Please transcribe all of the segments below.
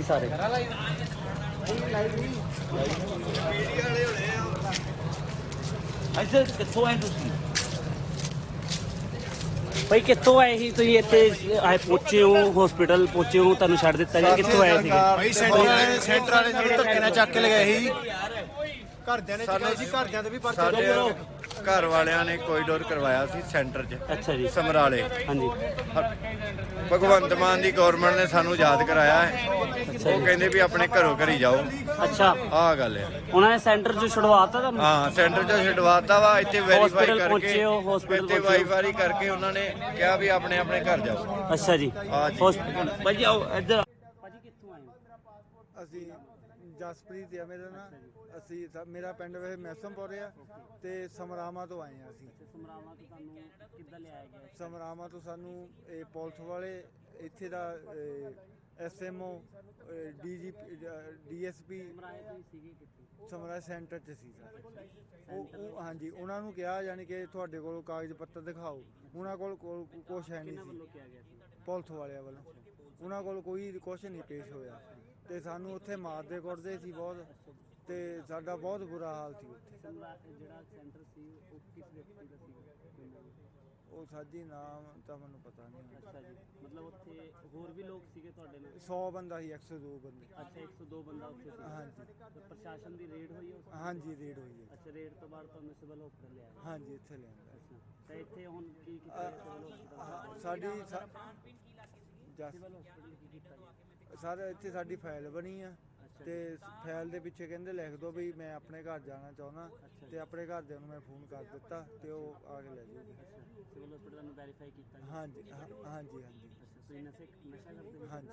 ਸਾਰੇ ਅੱਛਾ ਕਿੱਥੋਂ ਆਏ ਤੁਸੀਂ ਭਾਈ ਕਿੱਥੋਂ ਆਏ ਸੀ ਤੁਸੀਂ ਇੱਥੇ? ਆਏ ਪਹੁੰਚੇ ਹੋ ਹਸਪੀਟਲ ਪਹੁੰਚੇ ਹੋ ਤੁਹਾਨੂੰ ਛੱਡ ਦਿੱਤਾ ਗਿਆ ਕਿੱਥੋਂ ਆਏ ਸੀ ਭਾਈ ਸੈਂਟਰ ਵਾਲੇ ਸੈਂਟਰ ਵਾਲੇ ਜਿਹੜੇ ਧੱਕੇ ਨਾਲ ਚੱਕ ਕੇ ਲਗਾਏ ਸੀ। ਘਰਦਿਆਂ ਨੇ ਚੁਕਾਈ ਸੀ ਘਰਦਿਆਂ ਦੇ ਵੀ ਪਰਚੇ ਦੋ ਘਰ ਵਾਲਿਆਂ ਨੇ ਕੋਰੀਡੋਰ ਕਰਵਾਇਆ ਸੀ ਸੈਂਟਰ 'ਚ ਅੱਛਾ ਜੀ। ਸਮਰਾਲੇ। ਹਾਂਜੀ। ਭਗਵੰਤ ਮਾਨ ਦੀ ਗਵਰਨਮੈਂਟ ਨੇ ਸਾਨੂੰ ਯਾਦ ਕਰਾਇਆ ਹੈ। ਉਹ ਕਹਿੰਦੇ ਵੀ ਆਪਣੇ ਘਰੋਂ ਘਰੀ ਜਾਓ। ਅੱਛਾ। ਆਹ ਗੱਲ ਹੈ। ਉਹਨਾਂ ਨੇ ਸੈਂਟਰ ਚ ਛੁਡਵਾਤਾ ਤੁਹਾਨੂੰ? ਹਾਂ ਸੈਂਟਰ 'ਚ ਛਡਵਾਤਾ ਵਾ ਇੱਥੇ ਵੈਰੀਫਾਈ Hospital ਕਰਕੇ ਪਹੁੰਚੇ ਹੋ, hospital ਇੱਥੇ ਪਹੁੰਚੇ ਹੋ। ਵਾਈਫਾਈ ਕਰਕੇ ਉਹਨਾਂ ਨੇ ਕਿਹਾ ਵੀ ਆਪਣੇ ਆਪਣੇ ਘਰ ਜਾਓ। ਅੱਛਾ ਜੀ। ਹਾਂ ਜੀ। ਹਸਪੀਟਲ ਭਾਜੀ ਆਓ ਇੱਧਰ ਭਾਜੀ ਕਿੱਥੋਂ ਆਏ ਹੋ ਅਸੀਂ ਜਸਪ੍ਰੀਤ ਆ ਮੇਰਾ ਨਾਂ ਅਸੀਂ ਸ- ਮੇਰਾ ਪਿੰਡ ਵੇ ਮੈਸਮਪੁਰ ਆ ਤੇ ਸਮਰਾਮਾ ਤੋਂ ਆਏ ਆ ਅਸੀਂ। ਸਮਰਾਵਾਂ ਤੋਂ ਤੁਹਾਨੂੰ ਕਿੱਦਾਂ ਲਿਆਇਆ ਗਿਆ? ਸਮਰਾਮਾ ਤੋਂ ਸਾਨੂੰ ਇਹ ਪੁਲਿਸ ਵਾਲੇ ਇੱਥੇ ਦਾ ਐਸਐਮਓ ਡੀਜੀਪੀ ਡੀਐਸਪੀ ਸਮਰਾਏ ਤੁਸੀਂ ਸੀਗੇ ਕਿੱਥੇ? ਸਮਰਾ ਸੈਂਟਰ ਚ ਸੀ ਸਰ। ਉਹ ਉਹ ਹਾਂਜੀ ਉਹਨਾਂ ਨੂੰ ਕਿਹਾ ਯਾਨੀ ਕਿ ਤੁਹਾਡੇ ਕੋਲ ਕਾਗਜ਼ ਪੱਤਰ ਦਿਖਾਓ। ਉਹਨਾਂ ਕੋਲ ਕੋਲ ਕੁਝ ਹੈ ਨਹੀਂ ਕਿਹਨਾਂ ਸੀ। ਵੱਲੋਂ ਕਿਹਾ ਗਿਆ ਸੀ? ਪੁਲਿਸ ਵਾਲਿਆਂ ਵੱਲੋਂ। ਉਹਨਾਂ ਕੋਲ ਕੋਈ ਕੁਝ ਨਹੀਂ ਪੇਸ਼ ਹੋਇਆ। ਤੇ ਸਾਨੂੰ ਉੱਥੇ ਮਾਰਦੇ ਕੁੱਟਦੇ ਸੀ ਬਹੁਤ ਤੇ ਸਾਡਾ ਬਹੁਤ ਬੁਰਾ ਹਾਲ ਸੀ ਉੱਥੇ। ਸਮਰਾ ਜਿਹੜਾ ਸੈਂਟਰ ਸੀ ਉਹ ਕਿਸ ਵਿਅਕਤੀ ਦਾ ਸੀ ਕੋਈ ਨਾਮ? ਉਹ ਸਾਜੀ ਨਾਮ ਤਾਂ ਮੈਨੂੰ ਪਤਾ ਨਹੀਂ ਅੱਛਾ ਜੀ ਮਤਲਬ ਉੱਥੇ ਹੋਰ ਵੀ ਲੋਕ ਸੀਗੇ ਤੁਹਾਡੇ ਨਾਲ? 100 ਬੰਦਾ ਸੀ 102 ਬੰਦੇ। ਅੱਛਾ 102 ਬੰਦਾ ਉੱਥੇ ਸੀ। ਹਾਂਜੀ। ਤੇ ਪ੍ਰਸ਼ਾਸਨ ਦੀ ਰੇਡ ਹੋਈ ਉਸ ਹਾਂਜੀ ਰੇਡ ਹੋਈ ਹੈ। ਅੱਛਾ ਰੇਡ ਤੋਂ ਬਾਅਦ ਤੁਹਾਨੂੰ ਸਿਵਲ ਹਸਪਤਾਲ ਲਿਆਇਆ ਹਾਂਜੀ ਇੱਥੇ ਲਿਆਂਦਾ ਅੱਛਾ। ਤੇ ਇੱਥੇ ਹੁਣ ਕੀ ਕੀਤਾ ਸਿਵਲ ਹਸਪਤਾਲ? ਸਾਡੀ ਸਾ- ਜਸ ਸਿਵਲ ਹਸਪਤਾਲ ਕੀ ਕੀਤਾ ਗਿਆ ਸਰ ਇੱਥੇ ਸਾਡੀ ਫਾਈਲ ਬਣੀ ਆ ਤੇ ਫਾਈਲ ਦੇ ਪਿੱਛੇ ਕਹਿੰਦੇ ਲਿਖ ਦਿਓ ਵੀ ਮੈਂ ਆਪਣੇ ਘਰ ਜਾਣਾ ਚਾਹੁੰਦਾ ਤੇ ਆਪਣੇ ਘਰਦਿਆਂ ਨੂੰ ਮੈਂ ਫੋਨ ਕਰ ਦਿੱਤਾ ਤੇ ਉਹ ਆ ਕੇ ਲੈ ਜਾਊਗੇ। ਅੱਛਾ ਸਿਵਲ ਹਸਪਤਾਲ ਨੂੰ ਵੈਰੀਫਾਈ ਕੀਤਾ ਗਿਆ ਹਾਂਜੀ ਹਾਂ- ਹਾਂਜੀ ਹਾਂਜੀ। ਅੱਛਾ ਤੁਸੀਂ ਨਸ਼ੇ ਨਸ਼ਾ ਕਰਦੇ ਹੋ? ਹਾਂਜੀ।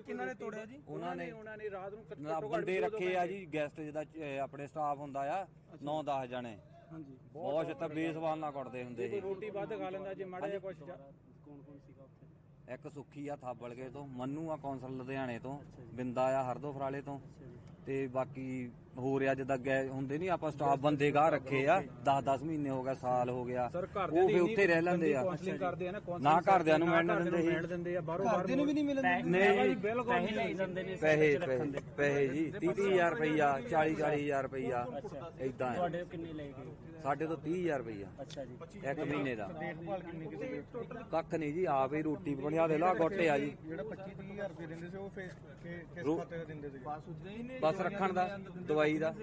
ਕਿਹਨਾਂ ਨੇ ਤੋੜਿਆ ਜੀ। ਉਹਨਾਂ ਨੇ ਉਹਨਾਂ ਨੇ ਰਾਤ ਨੂੰ ਨਾ ਬੰਦੇ ਰੱਖੇ ਆ ਜੀ ਗੈਸਟ ਜਿਹਦਾ ਅਹ, ਆਪਣੇ ਸਟਾਫ ਹੁੰਦਾ ਆ 9-10 ਜਣੇ। ਹਾਂਜੀ। ਬਹੁਤ ਛੱਤਾ ਬੇਸਵਾਲ ਨਾਲ ਕੁੱਟਦੇ ਹੁੰਦੇ ਸੀ। ਰੋਟੀ ਵੱਧ ਖਾ ਲੈਂਦਾ ਜੇ ਮਾੜਾ ਜਿਹਾ ਕੁਝ ਕੌਣ ਕੌਣ ਸੀਗਾ ਉੱਥੇ? ਇੱਕ ਸੁੱਖੀ ਆ ਥਾਬਲਗੇ ਤੋਂ ਮੰਨੂ ਆ ਕੌਂਸਲ ਲੁਧਿਆਣੇ ਤੋਂ ਬਿੰਦਾ ਆ ਹਰਦੋ ਫਰਾਲੇ ਤੋਂ ਤੇ ਬਾਕੀ ਹੋਰ ਆ ਜਿੱਦਾਂ ਗਏ ਹੁੰਦੇ ਨਹੀਂ ਆਪਾਂ ਸਟਾਫ ਬੰਦੇ ਗਾਹ ਰੱਖੇ ਆ 10-10 ਮਹੀਨੇ ਹੋ ਗਏ ਸਾਲ ਹੋ ਗਿਆ। ਸਰ ਘਰ ਉਹ ਫੇ ਉੱਥੇ ਰਹਿ ਲੈਂਦੇ ਆ। ਕਾਉਂਸਲਿੰਗ ਕਰਦੇ ਆ ਨਾ ਨਾ ਘਰਦਿਆਂ ਨੂੰ ਮਿਲਣ ਦਿੰਦੇ ਸੀ। ਮਿਲਣ ਦਿੰਦੇ ਆ ਬਾਹਰੋਂ ਬਾਹਰ ਨੂੰ ਵੀ ਨਹੀਂ ਮਿਲਦੇ ਨਹੀਂ ਬਿਲਕੁਲ ਪੈਸੇ ਲਈ ਜਾਂਦੇ ਨੇ ਪੈਸੇ ਪੈਸੇ ਪੈਸੇ ਜੀ 30-30000 ਰੁਪਈਆ 40-40000 ਰੁਪਈਆ ਇਦਾਂ ਤੁਹਾਡੇ ਕਿੰਨੇ ਲਏ ਗਏ? ਸਾਡੇ ਤੋਂ 30000 ਰੁਪਈਆ। ਅੱਛਾ ਜੀ। ਇੱਕ ਮਹੀਨੇ ਦਾ। ਕੱਖ ਨਹੀਂ ਜੀ ਆਪ ਹੀ ਰੋਟੀ ਬਣਾ ਦੇ ਲਾ ਗੋਟੇ ਆ ਜੀ। ਜਿਹੜਾ 25 30000 ਰੁਪਏ ਦਿੰਦੇ ਸੀ ਉਹ ਫੇਸ ਕਿਸ ਰੋ- ਖਾਤੇ ਦਿੰਦੇ ਸੀ ਬਸ ਰੱਖਣ ਦਾ ਦਵਾਈ ਦਾ।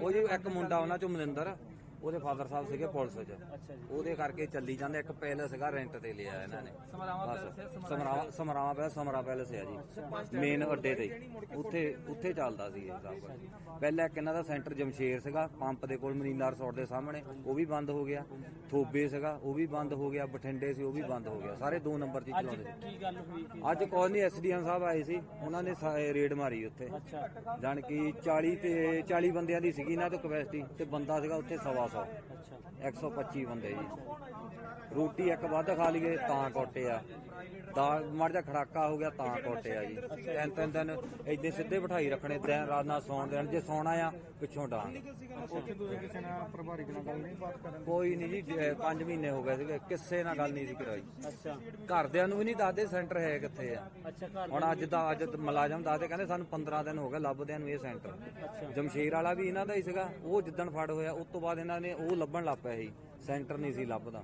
ਉਹ ਜੀ ਇੱਕ ਮੁੰਡਾ ਉਹਨਾਂ ਚੋਂ ਮਨਿੰਦਰ। ਉਹਦੇ ਫਾਦਰ ਸਾਹਿਬ ਸੀਗੇ ਪੁਲਿਸ 'ਚ। ਉਹਦੇ ਕਰਕੇ ਚੱਲੀ ਜਾਂਦੇ ਇੱਕ ਪੈਲਸ ਸੀਗਾ ਰੈਂਟ ਤੇ ਲਿਆ ਇਹਨਾਂ ਨੇ। ਬਸ। ਸਮਰਾਵਾ ਸਮਰਾਵਾ ਪੈਲਸ ਸਮਰਾ ਪੈਲਸ ਹੈ ਜੀ। ਮੇਨ ਅੱਡੇ ਤੇ। ਉੱਥੇ ਉੱਥੇ ਚੱਲਦਾ ਸੀ ਇਹ ਸਭ ਪਹਿਲਾਂ ਇੱਕ ਇਹਨਾਂ ਦਾ ਸੈਂਟਰ ਜਮਸ਼ੇਰ ਸੀਗਾ ਪੰਪ ਦੇ ਕੋਲ ਮਰੀਨਾ ਰਿਸੋਰਟ ਦੇ ਸਾਹਮਣੇ ਉਹ ਵੀ ਬੰਦ ਹੋ ਗਿਆ। ਥੋਬੇ ਸੀਗਾ ਉਹ ਵੀ ਬੰਦ ਹੋ ਗਿਆ। ਬਠਿੰਡੇ ਸੀ ਉਹ ਵੀ ਬੰਦ ਹੋ ਗਿਆ। ਸਾਰੇ ਦੋ ਨੰਬਰ 'ਚ ਚਲਾਉਂਦੇ। ਕੀ ਗੱਲ ਹੋਈ? ਅੱਜ ਕੋਈ ਨਹੀਂ ਐਸਡੀਐਮ ਸਾਹਿਬ ਆਏ ਸੀ ਉਹਨਾਂ ਨੇ ਰੇਡ ਮਾਰੀ ਉੱਥੇ। ਜਾਣ ਕਿ 40 ਤੇ 40 ਬੰਦਿਆਂ ਦੀ ਸੀਗੀ ਇਹਨਾਂ ਤੋਂ ਕਪੈਸਿਟੀ ਤੇ ਬੰਦਾ ਸੀਗਾ ਉੱਥੇ ਸਵਾ ਸੌ। ਅੱਛਾ 125 ਬੰਦੇ ਜੀ। ਰੋਟੀ ਇੱਕ ਵੱਧ ਖਾ ਲਈਏ ਤਾਂ ਕੋਟੇ ਆ। ਦਾਲ ਮੜ ਜਾ ਖੜਾਕਾ ਹੋ ਗਿਆ ਤਾਂ ਕੋਟਿਆ ਜੀ। ਤਿੰਨ ਤਿੰਨ ਦਿਨ ਏਦਾਂ ਸਿੱਧੇ ਬਿਠਾਈ ਰੱਖਣੇ ਦਿਨ ਰਾਤ ਨਾਲ ਸੌਣ ਦੇਣ। ਜੇ ਸੌਣਾ ਆ ਪਿੱਛੋਂ ਡਾਂਗ ਉੱਥੇ ਤੁਸੀਂ ਕਿਸੇ ਨਾਲ ਪ੍ਰਭਾਰੀ ਨਾਲ ਗੱਲ ਨਹੀਂ ਬਾਤ ਕਰਨ ਕੋਈ ਨਹੀਂ ਜੀ 5 ਮਹੀਨੇ ਹੋ ਗਏ ਸੀਗੇ ਕਿਸੇ ਨਾਲ ਗੱਲ ਨਹੀਂ ਸੀ ਕਰਾਈ। ਅੱਛਾ। ਘਰਦਿਆਂ ਨੂੰ ਵੀ ਨਹੀਂ ਦੱਸਦੇ ਸੈਂਟਰ ਹੈ ਕਿੱਥੇ ਆ। ਅੱਛਾ ਘਰ ਹੁਣ ਅੱਜ ਦਾ ਅੱਜ ਮੁਲਾਜ਼ਮ ਦੱਸਦੇ ਕਹਿੰਦੇ ਸਾਨੂੰ 15 ਦਿਨ ਹੋ ਗਏ ਲੱਭਦਿਆਂ ਨੂੰ ਇਹ ਸੈਂਟਰ। ਜਮਸ਼ੇਰ ਵਾਲਾ ਵੀ ਇਹਨਾਂ ਦਾ ਹੀ ਸੀਗਾ ਉਹ ਜਿੱਦਣ ਫੜ ਹੋਇਆ ਉਸ ਤੋਂ ਬਾਅਦ ਇਹਨਾਂ ਨੇ ਉਹ ਲੱਭਣ ਲੱਗ ਪਿਆ ਸੀ। ਸੈਂਟਰ ਨਹੀਂ ਸੀ ਲੱਭਦਾ।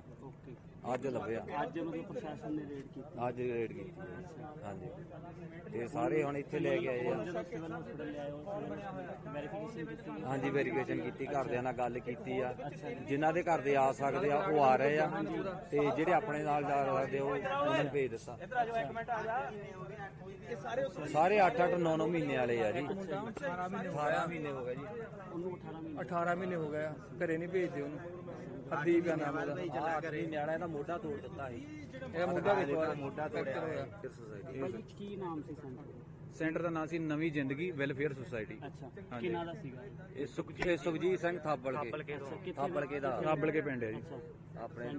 ਅੱਜ ਲੱਭਿਆ। ਅੱਜ ਮਤਲਬ ਪ੍ਰਸ਼ਾਸਨ ਨੇ ਰੇਡ ਕੀਤੀ। ਅੱਜ ਰੇਡ ਕੀਤੀ ਹੈ। ਹਾਂਜੀ। ਤੇ ਸਾਰੇ ਹੁਣ ਇੱਥੇ ਲੈ ਕੇ ਆਏ ਆ। ਸਿਵਲ ਵੈਰੀਫਿਕੇਸ਼ਨ ਕੀਤੀ। ਹਾਂਜੀ ਵੈਰੀਫਿਕੇਸ਼ਨ ਕੀਤੀ ਘਰਦਿਆਂ ਨਾਲ ਗੱਲ ਕੀਤੀ ਆ। ਜਿਨ੍ਹਾਂ ਦੇ ਘਰ ਦੇ ਆ ਸਕਦੇ ਆ ਉਹ ਆ ਰਹੇ ਆ। ਤੇ ਜਿਹੜੇ ਆਪਣੇ ਨਾਲ ਜਾ ਸਕਦੇ ਉਹ ਉਹਨਾਂ ਨੂੰ ਭੇਜ ਦਿੱਤਾ। ਸਾਰੇ 8 8 9 9 ਮਹੀਨੇ ਵਾਲੇ ਆ ਜੀ। 18 ਮਹੀਨੇ ਹੋ ਗਏ ਜੀ। ਉਹਨੂੰ 18 ਮਹੀਨੇ। 18 ਮਹੀਨੇ ਹੋ ਗਏ ਆ। ਘਰੇ ਨਹੀਂ ਭੇਜਦੇ ਉਹਨੂੰ। ਕਰੀ ਨਿਆਣਾ ਮੋਢਾ ਤੋੜ ਦਿੱਤਾ ਸੀ। ਇਹ ਮੁੰਡਾ ਦੇਖੋ ਮੋਢਾ ਤੋੜਿਆ ਹੋਇਆ। ਭਾਈ ਕੀ ਨਾਮ ਸੀ ਸੈਂਟਰ ਸੈਂਟਰ ਦਾ ਨਾਮ ਸੀ ਨਵੀਂ ਜ਼ਿੰਦਗੀ ਵੈਲਫੇਅਰ ਸੁਸਾਇਟੀ। ਅੱਛਾ। ਕਿਹਨਾਂ ਦਾ ਸੀਗਾ? ਇਹ ਸੁਖ ਇਹ ਸੁਖਜੀਤ ਸਿੰਘ ਥਾਪੜ ਕੇ। ਥਾਪੜ ਕੇ ਦਾ। ਰਾਬਲ ਕੇ ਪਿੰਡ ਹੈ ਜੀ। ਆਪਣੇ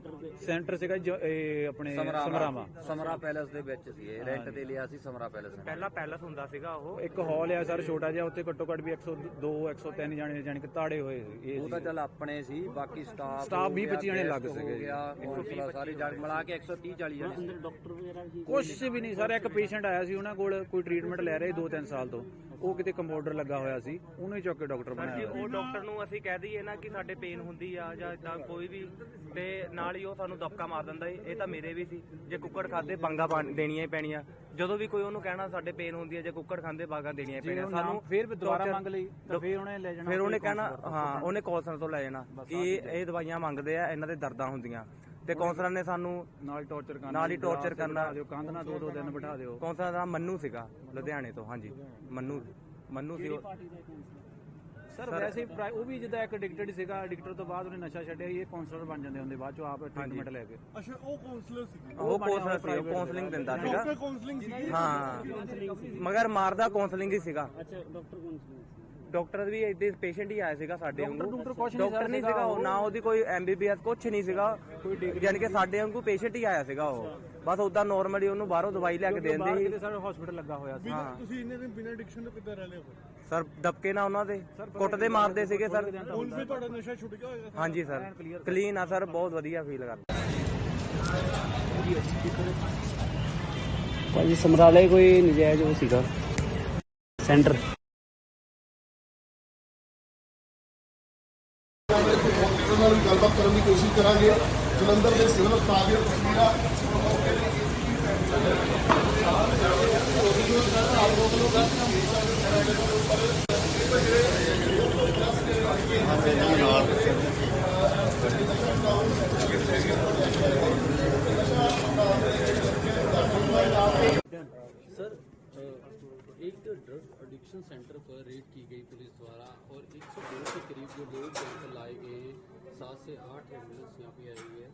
ਸੈਂਟਰ ਸੀਗਾ ਜ- ਇਹ ਆਪਣੇ ਸਮਰਾਵਾ। ਸਮਰਾ ਪੈਲੇਸ ਦੇ ਵਿੱਚ ਸੀ। ਇਹ ਰੈਂਟ ਤੇ ਲਿਆ ਸੀ ਸਮਰਾ ਪੈਲੇਸ ਨੇ। ਪਹਿਲਾਂ ਪੈਲਸ ਹੁੰਦਾ ਸੀਗਾ ਉਹ। ਇੱਕ ਹਾਲ ਆ ਸਰ ਛੋਟਾ ਜਿਹਾ ਉੱਤੇ ਘੱਟੋ ਘੱਟ ਵੀ 102 103 ਜਾਣੇ ਜਾਣੀ ਕਿ ਤਾੜੇ ਹੋਏ ਸੀ। ਇਹ ਉਹ ਤਾਂ। ਚੱਲ ਆਪਣੇ ਸੀ ਬਾਕੀ ਸਟਾਫ ਸਟਾਫ 20 25 ਜਣੇ ਲੱਗ। ਗਿਆ ਕੌਂਸਲਰ ਸਾਰੇ ਜਗ ਮਿਲਾ ਕੇ 130 40 ਜਣੇ। ਅੰਦਰ ਡਾਕਟਰ ਵਗੈਰਾ ਕੁਛ ਵੀ ਨਹੀਂ ਸਰ ਇੱਕ ਪੇਸ਼ੈਂਟ ਆਇਆ ਸੀ ਉਹਨਾਂ ਕੋਲ ਕੋਈ ਟ੍ਰੀਟਮੈਂਟ ਲੈ ਰਹੇ 2-3 ਸਾਲ ਤੋਂ। ਉਹ ਕਿਤੇ ਕੰਪਾਊਂਡਰ ਲੱਗਾ ਹੋਇਆ ਸੀ ਉਹਨੂੰ ਚੁੱਕ ਕੇ ਡਾਕਟਰ ਸਰ ਜੀ ਬਣਾਇਆ ਉਹ ਡਾਕਟਰ ਨੂੰ ਅਸੀਂ ਕਹਿ ਦਈਏ ਨਾ ਕਿ ਸਾਡੇ ਪੇਨ ਹੁੰਦੀ ਆ ਜਾਂ ਇਦਾਂ ਕੋਈ ਵੀ ਤੇ ਨਾਲ ਹੀ ਉਹ ਸਾਨੂੰ ਦਬਕਾ ਮਾਰ ਦਿੰਦਾ ਏ ਇਹ ਤਾਂ ਮੇਰੇ ਵੀ ਸੀ। ਜੇ ਕੁੱਕੜ ਖਾਦੇ ਬਾਂਗਾ ਪਾਣ- ਦੇਣੀਆਂ ਹੀ ਪੈਣੀਆਂ। ਜਦੋਂ ਵੀ ਕੋਈ ਉਹਨੂੰ ਕਹਿਣਾ ਸਾਡੇ ਪੇਨ ਹੁੰਦੀ ਹੈ ਜੇ ਕੁੱਕੜ ਖਾਂਦੇ ਬਾਂਗਾ ਦੇਣੀਆਂ ਹੀ ਜੇ ਪੈਣੀਆਂ। ਉਹ ਫਿਰ ਵੀ ਦੁਬਾਰਾ torture- ਮੰਗ ਲਈ ਤਾਂ ਫਿਰ ਉਹਨੇ ਲੈ ਜਾਣਾ ਫਿਰ ਉਹਨੇ ਕਹਿਣਾ। ਹਾਂ ਉਹਨੇ ਕੌਂਸਲਰ ਤੋਂ ਲੈ ਜਾਣਾ ਕਿ ਇਹ ਦਵਾਈਆਂ ਮੰਗਦੇ ਆ ਇਹਨਾਂ ਦੇ ਦਰਦਾਂ ਹੁੰਦੀਆਂ। ਤੇ ਕੌਂਸਲਰ ਨੇ ਸਾਨੂੰ ਨਾਲ ਟੌਰਚਰ ਕਰਨਾ ਨਾਲ ਹੀ torture ਕਰਨਾ। ਬਿਠਾ ਦਿਓ ਕੰਧ ਨਾਲ ਦੋ ਦੋ ਦਿਨ ਬਿਠਾ ਦਿਓ। ਕੌਂਸਲਰ ਦਾ ਮੰਨੂ ਸੀਗਾ ਲੁਧਿਆਣੇ ਤੋਂ ਹਾਂਜੀ। ਮੰਨੂ ਮੰਨੂ ਸੀ ਉਹ- ਸਰ ਵੈਸੇ ਹੀ ਉਹ ਵੀ ਜਿੱਦਾਂ ਇੱਕ ਐਡਿਕਟਡ ਸੀਗਾ ਐਡਿਕਟਡ ਤੋਂ ਬਾਅਦ ਉਹਨੇ ਨਸ਼ਾ ਛੱਡਿਆ ਇਹ ਕਾਉਂਸਲਰ ਬਣ ਜਾਂਦੇ ਹੁੰਦੇ ਬਾਅਦ ਚੋਂ ਆਪ ਟ੍ਰੀਟਮੈਂਟ ਲੈ ਕੇ। ਅੱਛਾ ਉਹ ਕਾਉਂਸਲਰ ਸੀ ਉਹ ਕੌਂਸਲਰ ਸੀ ਉਹ ਕਾਉਂਸਲਿੰਗ ਦਿੰਦਾ ਸੀਗਾ। ਡਾਕਟਰ ਕਾਉਂਸਲਿੰਗ ਸੀ ਹਾਂ। ਮਗਰ ਮਾਰਦਾ ਕਾਉਂਸਲਿੰਗ ਹੀ ਸੀਗਾ। ਅੱਛਾ ਡਾਕਟਰ ਕਾਉਂਸਲਰ ਸੀ। ਡਾਕਟਰ ਵੀ ਇੱਥੇ ਪੇਸ਼ੈਂਟ ਹੀ ਆਇਆ ਸੀਗਾ ਸਾਡੇ ਵਾਂਗੂ। ਡਾਕਟਰ ਕੁਛ ਨਹੀਂ ਸੀਗਾ, ਉਹ ਨਾ ਉਹਦੀ ਕੋਈ ਐਮਬੀਬੀਐਸ ਕੁਛ ਨਹੀਂ ਸੀਗਾ। ਯਾਨੀ ਕਿ ਸਾਡੇ ਵਾਂਗੂ ਪੇਸ਼ੈਂਟ ਹੀ ਆਇਆ ਸੀਗਾ ਉਹ। ਬਸ ਉਦਾਂ ਨਾਰਮਲੀ ਉਹਨੂੰ ਬਾਹਰੋਂ ਦਵਾਈ ਲਿਆ ਕੇ ਦੇ ਦਿੰਦੇ ਸੀ ਸਾਡੇ ਹਸਪੀਟਲ ਲੱਗਾ ਹੋਇਆ ਸੀ। ਹਾਂ। ਤੁਸੀਂ ਇੰਨੇ ਦਿਨ ਬਿਨਾਂ ਐਡਿਕਸ਼ਨ ਤੋਂ ਕਿੱਦਾਂ ਰਹਿ ਲਿਆ ਸਰ ਦਬਕੇ ਨਾ ਉਹਨਾਂ ਦੇ। ਕੁੱਟਦੇ ਮਾਰਦੇ ਸੀਗੇ ਸਰ। ਹੁਣ ਫਿਰ ਤੁਹਾਡਾ ਨਸ਼ਾ ਛੁੱਟ ਗਿਆ ਹੋਏਗਾ ਹਾਂਜੀ ਸਰ। ਕਲੀਨ ਆ ਸਰ ਬਹੁਤ ਵਧੀਆ ਫੀਲ ਕਰਦਾ। ਭਾਜੀ ਸਮਰਾਲੇ ਕੋਈ ਨਜਾਇਜ਼ ਉਹ ਸੀਗਾ। ਸੈਂਟਰ। ਗੱਲਬਾਤ ਕਰਨ ਦੀ ਕੋਸ਼ਿਸ਼ ਕਰਾਂਗੇ ਜਲੰਧਰ ਦੇ ਸਿਵਲ ਹਸਪਤਾਲ ਦੀਆਂ ਤਸਵੀਰਾਂ सर अ, एक ड्रग एडिक्शन सेंटर सात से आठ एम्बुलेंस यहाँ पे आई हुई है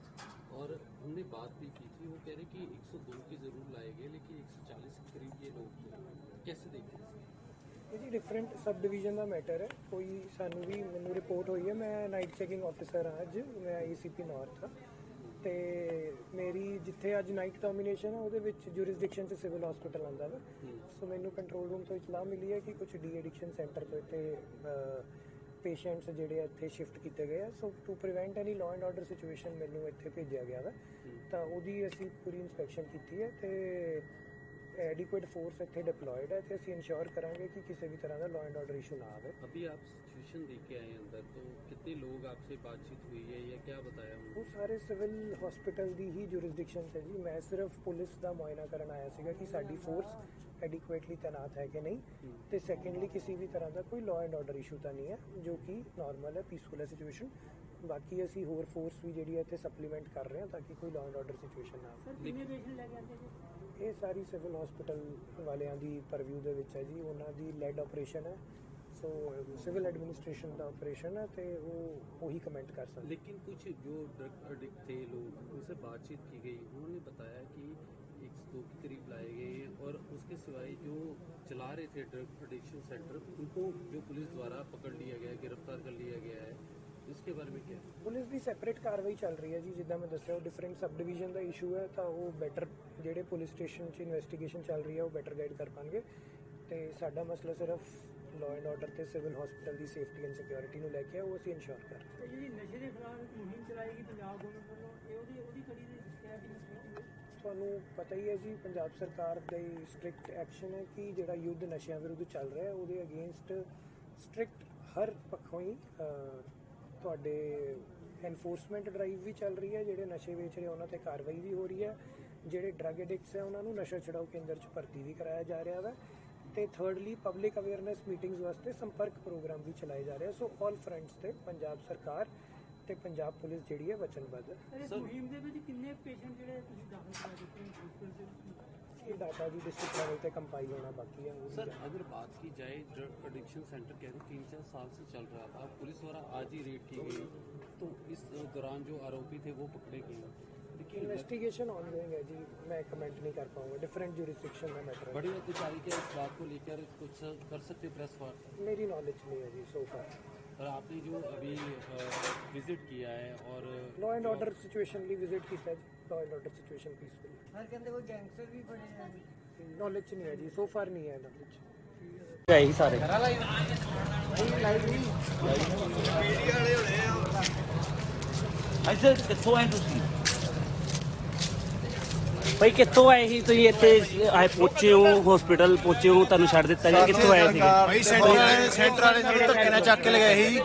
और हमने बात भी की थी वो कह रहे कि 102 के ज़रूर लाए गए लेकिन 140 के करीब ये लोग थे कैसे देखते हैं ਇਹ ਜੀ ਡਿਫਰੈਂਟ ਸਬ ਡਿਵੀਜ਼ਨ ਦਾ ਮੈਟਰ ਹੈ ਕੋਈ ਸਾਨੂੰ ਵੀ ਮੈਨੂੰ ਰਿਪੋਰਟ ਹੋਈ ਹੈ ਮੈਂ ਨਾਈਟ ਚੈਕਿੰਗ ਆਫੀਸਰ ਹਾਂ ਅੱਜ ਮੈਂ ਏਸੀਪੀ ਨਾਰਥ ਹਾਂ ਤੇ ਮੇਰੀ ਜਿੱਥੇ ਅੱਜ ਨਾਈਟ ਡੋਮੀਨੇਸ਼ਨ ਹੈ ਉਹਦੇ ਵਿੱਚ ਜੁਰਿਸਡਿਕਸ਼ਨ ਚ ਸਿਵਲ ਹਸਪੀਟਲ ਆਉਂਦਾ ਵਾ ਸੋ ਮੈਨੂੰ ਕੰਟਰੋਲ ਰੂਮ ਤੋਂ ਇਤਲਾਹ ਮਿਲੀ ਹੈ ਕਿ ਕੁਝ ਡੀ ਐਡਿਕਸ਼ਨ ਸੈਂਟਰ ਤੋਂ ਇੱਥੇ ਪੇਸ਼ੈਂਟਸ ਜਿਹੜੇ ਆ ਇੱਥੇ ਸ਼ਿਫਟ ਕੀਤੇ ਗਏ ਆ। So to prevent any law and order situation ਮੈਨੂੰ ਇੱਥੇ ਭੇਜਿਆ ਗਿਆ ਵਾ। ਤਾਂ ਉਹਦੀ ਅਸੀਂ ਪੂਰੀ ਇਨਸਪੈਕਸ਼ਨ ਕੀਤੀ ਹੈ ਤੇ ਐਡਿਕੁਏਟ ਫੋਰਸ ਇੱਥੇ ਡਿਪਲੋਇਡ ਹੈ ਤੇ ਅਸੀਂ ਇਨਸ਼ੋਰ ਕਰਾਂਗੇ ਕਿ ਕਿਸੇ ਵੀ ਤਰ੍ਹਾਂ ਦਾ ਲਾਅ ਐਂਡ ਆਰਡਰ ਇਸ਼ੂ ਨਾ ਆਵੇ अभी आप सिचुएशन देख के आए हैं अंदर तो कितने लोग आपसे बातचीत हुई है या क्या बताया उन्होंने ਉਹ ਸਾਰੇ ਸਿਵਲ ਹਸਪੀਟਲ ਦੀ ਹੀ ਜੁਰਿਸਡਿਕਸ਼ਨ ਹੈ ਜੀ ਮੈਂ ਸਿਰਫ ਪੁਲਿਸ ਦਾ ਮੁਆਇਨਾ ਕਰਨ ਆਇਆ ਸੀਗਾ ਕਿ ਸਾਡੀ ਫੋਰਸ ਐਡਿਕੁਏਟਲੀ ਤੈਨਾਤ ਹੈ ਕਿ ਨਹੀਂ ਤੇ ਸੈਕੰਡਲੀ ਕਿਸੇ ਵੀ ਤਰ੍ਹਾਂ ਦਾ ਕੋਈ ਲਾਅ ਐਂਡ ਆਰਡਰ ਇਸ਼ੂ ਤਾਂ ਨਹੀਂ ਹੈ ਜੋ ਕਿ ਨਾਰਮਲ ਹੈ ਪੀਸਫੁਲ ਹੈ ਸਿਚੁਏਸ਼ਨ ਬਾਕੀ ਅਸੀਂ ਹੋਰ ਫੋਰਸ ਵੀ ਜਿਹੜੀ ਹੈ ਇੱਥੇ ਸਪਲੀਮੈਂਟ ਕਰ ਰਹੇ ਹਾਂ ਤਾਂ ਕਿ ਕੋਈ ਲਾਅ ਐਂਡ ਆਰਡਰ ਸਿਚੁਏਸ਼ਨ ਨਾ ਆਵੇ ਇਹ ਸਾਰੀ ਸਿਵਲ ਹਸਪੀਟਲ ਵਾਲਿਆਂ ਦੀ ਪਰਵਿਊ ਦੇ ਵਿੱਚ ਹੈ ਜੀ ਉਹਨਾਂ ਦੀ ਲੈਡ ਆਪਰੇਸ਼ਨ ਹੈ ਸੋ ਸਿਵਲ ਐਡਮਿਨਿਸਟ੍ਰੇਸ਼ਨ ਦਾ ਆਪਰੇਸ਼ਨ ਹੈ ਤੇ ਉਹ ਉਹੀ ਕਮੈਂਟ ਕਰ ਸਕਦੇ लेकिन कुछ जो ड्रग एडिक्ट थे लोग उनसे बातचीत की गई उन्होंने बताया कि एक सौ के करीब लाए गए हैं और उसके सिवाय जो चला रहे थे ड्रग एडिक्शन सेंटर उनको जो पुलिस द्वारा पकड़ लिया गया गिरफ्तार कर लिया गया है इसके बारे में क्या ਪੁਲਿਸ ਦੀ ਸੈਪਰੇਟ ਕਾਰਵਾਈ ਚੱਲ ਰਹੀ ਹੈ ਜੀ ਜਿੱਦਾਂ ਮੈਂ ਦੱਸਿਆ ਉਹ ਡਿਫਰੈਂਟ ਸਬ ਡਿਵੀਜ਼ਨ ਦਾ ਇਸ਼ੂ ਹੈ ਤਾਂ ਉਹ ਬੈਟਰ ਜਿਹੜੇ ਪੁਲਿਸ ਸਟੇਸ਼ਨ 'ਚ ਇਨਵੈਸਟੀਗੇਸ਼ਨ ਚੱਲ ਰਹੀ ਹੈ ਉਹ ਬੈਟਰ ਗਾਈਡ ਕਰ ਪਾਣਗੇ ਤੇ ਸਾਡਾ ਮਸਲਾ ਸਿਰਫ ਲਾਅ ਐਂਡ ਆਰਡਰ ਤੇ ਸਿਵਲ ਹਸਪੀਟਲ ਦੀ ਸੇਫਟੀ ਐਂਡ ਸਿਕਿਉਰਿਟੀ ਨੂੰ ਲੈ ਕੇ ਹੈ, ਉਹ ਅਸੀਂ ਇਨਸ਼ੋਰ ਕਰ ਰਹੇ ਹਾਂ ਜਿਹੜੀ ਨਸ਼ੇ ਦੇ ਖਿਲਾਫ ਮੁਹਿੰਮ ਚਲਾਏਗੀ ਪੰਜਾਬ ਗਵਰਨਮੈਂਟ ਵੱਲੋਂ ਇਹ ਉਹਦੀ ਉਹਦੀ ਕੜੀ ਦੀ ਸ਼ਿਕਾਇਤ ਦੀ ਸਪੀਚ ਤੁਹਾਨੂੰ ਪਤਾ ਹੀ ਹੈ ਜੀ ਪੰਜਾਬ ਸਰਕਾਰ ਦੇ ਸਟ੍ਰਿਕਟ ਐਕਸ਼ਨ ਹੈ ਕਿ ਜਿਹੜਾ ਯੁੱਧ ਨਸ਼ਿਆਂ ਵਿਰੁੱਧ ਚੱਲ ਰਿਹਾ ਹੈ ਉਹਦੇ ਅਗੇਂਸਟ ਸਟ੍ਰਿਕਟ ਹਰ ਪੱਖੋਂ ਹੀ ਅਹ, ਤੁਹਾਡੇ ਐਨਫੋਰਸਮੈਂਟ ਡਰਾਈਵ ਵੀ ਚੱਲ ਰਹੀ ਹੈ ਜਿਹੜੇ ਨਸ਼ੇ ਵੇਚ ਰਹੇ ਉਹਨਾਂ ਤੇ ਕਾਰਵਾਈ ਵੀ ਹੋ ਰਹੀ ਹੈ। ਜਿਹੜੇ ਡਰੱਗ ਐਡਿਕਟਸ ਹੈ ਉਹਨਾਂ ਨੂੰ ਨਸ਼ਾ ਛਡਾਊ ਕੇਂਦਰ 'ਚ ਭਰਤੀ ਵੀ ਕਰਾਇਆ ਜਾ ਰਿਹਾ ਵਾ। ਤੇ ਥਰਡਲੀ ਪਬਲਿਕ ਅਵੇਅਰਨੈਸ ਮੀਟਿੰਗਸ ਵਾਸਤੇ ਸੰਪਰਕ ਪ੍ਰੋਗਰਾਮ ਵੀ ਚਲਾਏ ਜਾ ਰਹੇ ਸੋ ਆਲ ਫਰੰਟਸ ਤੇ ਪੰਜਾਬ ਸਰਕਾਰ ਤੇ ਪੰਜਾਬ ਪੁਲਿਸ ਜਿਹੜੀ ਹੈ ਵਚਨਬੱਧ। ਹੈ ਸਰ ਇਸ ਮੁਹਿੰਮ ਦੇ ਵਿੱਚ ਕਿੰਨੇ ਪੇਸ਼ੈਂਟ ਜਿਹੜੇ ਤੁਸੀਂ ਦਾਖਲ ਕਰਾ ਦਿੱਤੇ ਨੇ ਹਸਪੀਟਲ ਦੇ डाटा भी डिस्ट्रिक्ट लेवल पे कंपाइल होना बाकी है सर अगर बात की जाए ड्रग एडिक्शन सेंटर कह रहे तीन चार साल से चल रहा था पुलिस द्वारा आज ही रेड की गई। तो इस दौरान जो आरोपी थे वो पकड़े गए इन्वेस्टिगेशन ऑनगोइंग है जी मैं कमेंट नहीं कर पाऊँगा। डिफरेंट जुरिस्डिक्शन में मैटर बड़ी अधिकारी के इस बात को लेकर कुछ कर सकते प्रेस पर मेरी नॉलेज नहीं है जी सो फार और आपने जो अभी विज़िट किया है और लॉ एंड ऑर्डर सिचुएशन भी विज़िट किया है। Law and order situation peaceful sir ਕਹਿੰਦੇ ਕੋਈ ਗੈਂਗਸਟਰ ਵੀ ਫੜੇ ਜਾਂਦੇ ਨੌਲੇਜ ਨਹੀਂ ਹੈ ਜੀ ਸੋ ਫਾਰ ਨਹੀਂ ਹੈ ਨੌਲੇਜ ਗਏ ਸੀ ਸਾਰੇ। ਇੱਧਰ ਕਿੱਥੋਂ ਆਏ ਤੁਸੀਂ? ਭਾਈ ਕਿੱਥੋਂ ਆਏ ਸੀ ਤੁਸੀਂ ਇੱਥੇ? ਆਏ ਪਹੁੰਚੇ ਹੋ ਹਸਪੀਟਲ ਪਹੁੰਚੇ ਹੋ ਤੁਹਾਨੂੰ ਛੱਡ ਦਿੱਤਾ ਗਿਆ ਕਿੱਥੋਂ ਆਏ ਸੀ ਭਾਈ ਸੈਂਟਰ ਵਾਲੇ ਸੈਂਟਰ ਵਾਲੇ ਸਾਨੂੰ ਧੱਕੇ ਨਾਲ ਚੱਕ ਕੇ ਲਗਾਏ ਸੀ।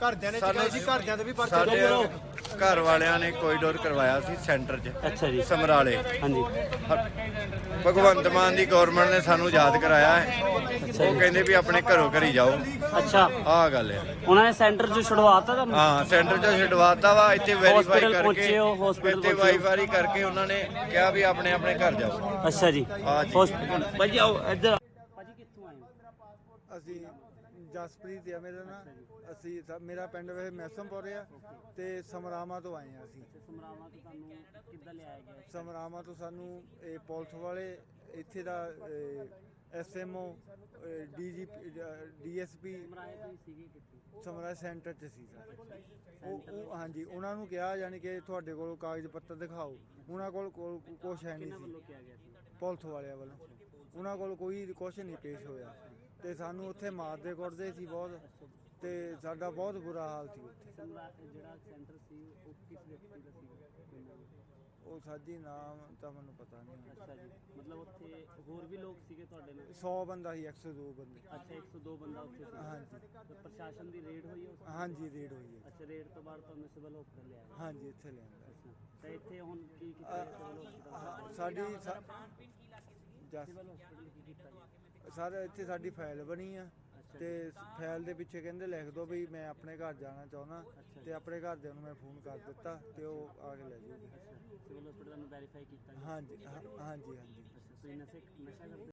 ਘਰਦਿਆਂ ਨੇ ਸੀ ਘਰਦਿਆਂ ਦੇ ਵੀ ਪਰਚੇ ਸਾਡੇ ਘਰ ਵਾਲਿਆਂ ਨੇ ਕੋਰੀਡੋਰ ਕਰਵਾਇਆ ਸੀ ਸੈਂਟਰ 'ਚ ਅੱਛਾ ਜੀ। ਸਮਰਾਲੇ। ਹਾਂਜੀ। ਭਗਵੰਤ ਮਾਨ ਦੀ ਗਵਰਨਮੈਂਟ ਨੇ ਸਾਨੂੰ ਯਾਦ ਕਰਾਇਆ ਹੈ। ਉਹ ਕਹਿੰਦੇ ਵੀ ਆਪਣੇ ਘਰੋਂ ਘਰੀ ਜਾਓ। ਅੱਛਾ। ਆਹ ਗੱਲ ਹੈ। ਉਹਨਾਂ ਨੇ ਸੈਂਟਰ ਚ ਛੁਡਵਾਤਾ ਤੁਹਾਨੂੰ? ਹਾਂ ਸੈਂਟਰ 'ਚ ਛਡਵਾਤਾ ਵਾ ਇੱਥੇ ਵੈਰੀਫਾਈ ਕਰਕੇ ਪਹੁੰਚੇ ਹੋ, hospital ਇੱਥੇ ਪਹੁੰਚੇ। ਵਾਈਫਾਈ ਕਰਕੇ ਉਹਨਾਂ ਨੇ ਕਿਹਾ ਵੀ ਆਪਣੇ ਆਪਣੇ ਘਰ ਜਾਓ। ਅੱਛਾ ਜੀ। ਹਾਂ ਜੀ। ਹਸਪੀਟਲ ਭਾਜੀ ਆਓ ਇੱਧਰ ਭਾਜੀ ਕਿੱਥੋਂ ਆਏ ਹੋ? ਅਸੀਂ ਜਸਪ੍ਰੀਤ ਆ ਮੇਰਾ ਨਾਂ। ਅਸੀਂ ਮੇਰਾ ਪਿੰਡ ਵੈਸੇ ਮੈਸਮਪੁਰ ਆ ਤੇ ਸਮਰਾਮਾ ਤੋਂ ਆਏ ਆ ਅਸੀਂ। ਸਮਰਾਵਾਂ ਤੋਂ ਤੁਹਾਨੂੰ ਕਿੱਦਾਂ ਲਿਆਇਆ ਗਿਆ ਸਮਰਾਮਾ ਤੋਂ ਸਾਨੂੰ ਇਹ ਪੁਲਿਸ ਵਾਲੇ ਇੱਥੇ ਦਾ ਐਸਐਮਓ ਡੀਜੀਪੀ ਡੀਐਸਪੀ ਸਮਰਾਏ ਕਿੱਥੇ? ਸਮਰਾ ਸੈਂਟਰ ਚ ਸੀ ਸਰ। ਉਹ ਹਾਂਜੀ ਉਹਨਾਂ ਨੂੰ ਕਿਹਾ ਯਾਨੀ ਕਿ ਤੁਹਾਡੇ ਕੋਲ ਕਾਗਜ਼ ਪੱਤਰ ਦਿਖਾਓ। ਉਹਨਾਂ ਕੋਲ ਕੁਝ ਹੈ ਨਹੀਂ ਸੀ। ਪੁਲਿਸ ਵਾਲਿਆਂ ਵੱਲੋਂ। ਉਹਨਾਂ ਕੋਲ ਕੋਈ ਕੁਝ ਨਹੀਂ ਪੇਸ਼ ਹੋਇਆ। ਤੇ ਸਾਨੂੰ ਉੱਥੇ ਮਾਰਦੇ ਕੁੱਟਦੇ ਸੀ ਬਹੁਤ। ਤੇ ਸਾਡਾ ਬਹੁਤ ਬੁਰਾ ਹਾਲ ਸੀ ਉੱਥੇ। ਸਮਰਾ ਜਿਹੜਾ ਸੈਂਟਰ ਸੀ ਉਹ ਕਿਸ ਵਿਅਕਤੀ ਦਾ ਸੀ ਉਹ ਸਾਜੀ ਨਾਮ ਤਾਂ ਮੈਨੂੰ ਪਤਾ ਨਹੀਂ ਅੱਛਾ ਜੀ। ਮਤਲਬ ਉੱਥੇ ਹੋਰ ਵੀ ਲੋਕ ਸੀਗੇ ਤੁਹਾਡੇ ਨਾਲ? 100 ਬੰਦਾ ਸੀ 102 ਬੰਦੇ। ਅੱਛਾ 102 ਬੰਦਾ ਉੱਥੇ ਸੀ। ਹਾਂਜੀ। ਤੇ ਪ੍ਰਸ਼ਾਸਨ ਦੀ ਰੇਡ ਹੋਈ ਉਸ ਹਾਂਜੀ ਰੇਡ ਹੋਈ ਹੈ। ਅੱਛਾ ਰੇਡ ਤੋਂ ਬਾਅਦ ਤੁਹਾਨੂੰ ਸਿਵਲ ਹਸਪਤਾਲ ਲਿਆਇਆ ਹਾਂਜੀ ਇੱਥੇ ਲਿਆਂਦਾ ਅੱਛਾ। ਤੇ ਇੱਥੇ ਹੁਣ ਕੀ ਕੀਤਾ ਸਿਵਲ ਹਸਪਤਾਲ? ਸਾਡੀ ਸਾ- ਜਸ ਸਿਵਲ ਹਸਪਤਾਲ ਕੀ ਕੀਤਾ ਸਰ ਇੱਥੇ ਸਾਡੀ ਫਾਈਲ ਬਣੀ ਆ। ਤੇ ਫਾਈਲ ਦੇ ਪਿੱਛੇ ਕਹਿੰਦੇ ਲਿਖ ਦਿਓ ਵੀ ਮੈਂ ਆਪਣੇ ਘਰ ਜਾਣਾ ਚਾਹੁੰਦਾ ਤੇ ਆਪਣੇ ਘਰਦਿਆਂ ਨੂੰ ਮੈਂ ਫੋਨ ਕਰ ਦਿੱਤਾ ਤੇ ਉਹ ਆ ਕੇ ਲੈ ਜਾਊਗੇ ਸਿਵਲ ਹਸਪਤਾਲ ਨੂੰ ਵੈਰੀਫਾਈ ਕੀਤਾ ਹਾਂਜੀ ਹਾਂ- ਹਾਂਜੀ ਹਾਂਜੀ। ਅੱਛਾ ਤੁਸੀਂ ਨਸ਼ੇ ਨਸ਼ਾ ਕਰਦੇ